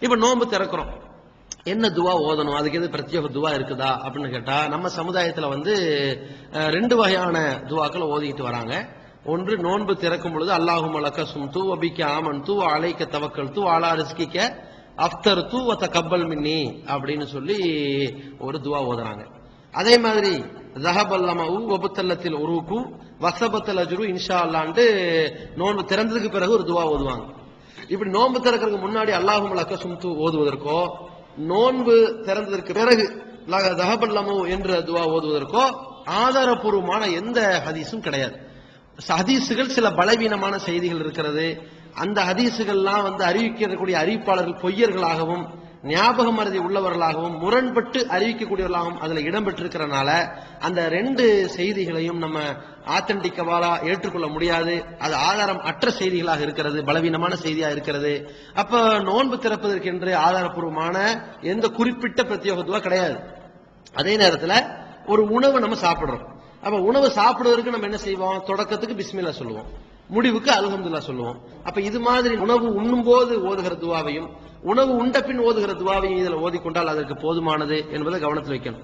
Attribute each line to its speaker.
Speaker 1: இப்ப நோன்பு திறக்கிறோம். என்ன துவா ஓதணும்? அதுக்கு எது பிரத்யேக துவா இருக்குதா? அப்படின்னு கேட்டா நம்ம சமுதாயத்துல வந்து ரெண்டு வகையான துவாக்களை ஓதிக்கிட்டு வராங்க. ஒன்று நோன்பு திறக்கும் பொழுது அல்லாஹும் அலக்க சும்து அபிக்க ஆமன் தூ அழைக்க தவக்கல் தூ ஆளா ரிஸ்கிக்க அஃப்தர் தூ வத்த கப்பல் மின்னி அப்படின்னு சொல்லி ஒரு துவா ஓதுறாங்க. அதே மாதிரி ஜஹபல்லமவு ஒபுத்தல்லத்தில் உருவுக்கும் வசபத்தல் அஜுரு இன்ஷா அல்லான்ட்டு நோன்பு திறந்ததுக்கு பிறகு ஒரு துவா ஓதுவாங்க. இப்படி நோன்பு திறக்கிறதுக்கு முன்னாடி அல்லாஹும் லக்க சும்து ஓதுவதற்கோ நோன்பு திறந்ததற்கு பிறகு தஹபல்லமு என்ற துவா ஓதுவதற்கோ ஆதாரபூர்வமான எந்த ஹதீஸும் கிடையாது. ஹதீஸுகள் சில பலவீனமான செய்திகள் இருக்கிறது. அந்த ஹதீஸுகள்லாம் வந்து அறிவிக்கக்கூடிய அறிவிப்பாளர்கள் பொய்யர்களாகவும் ஞாபக மருதி உள்ளவர்களாகவும் முரண்பட்டு அறிவிக்கக்கூடியவர்களாகவும் அதுல இடம்பெற்றிருக்கிறனால அந்த ரெண்டு செய்திகளையும் நம்ம ஆத்தன்டிக்கவாலா ஏற்றுக்கொள்ள முடியாது. அது ஆதாரம் அற்ற செய்திகளாக இருக்கிறது பலவீனமான செய்தியா இருக்கிறது. அப்ப நோன்பு திறப்பதற்கென்று ஆதாரப்பூர்வமான எந்த குறிப்பிட்ட பிரத்யேகத்துவா கிடையாது. அதே நேரத்துல ஒரு உணவு நம்ம சாப்பிடுறோம். அப்ப உணவு சாப்பிடுவதற்கு நம்ம என்ன செய்வோம்? தொடக்கத்துக்கு பிஸ்மில்லா சொல்லுவோம். முடிவுக்கு அலகம்துல்லா சொல்லுவோம். அப்ப இது மாதிரி உணவு உண்ணும் போது ஓதுகிற துவாவையும் உணவு உண்ட பின் ஓதுகிற துவாவையும் இதுல ஓதிக்கொண்டால் அதற்கு போதுமானது என்பதை கவனத்தில் வைக்கணும்.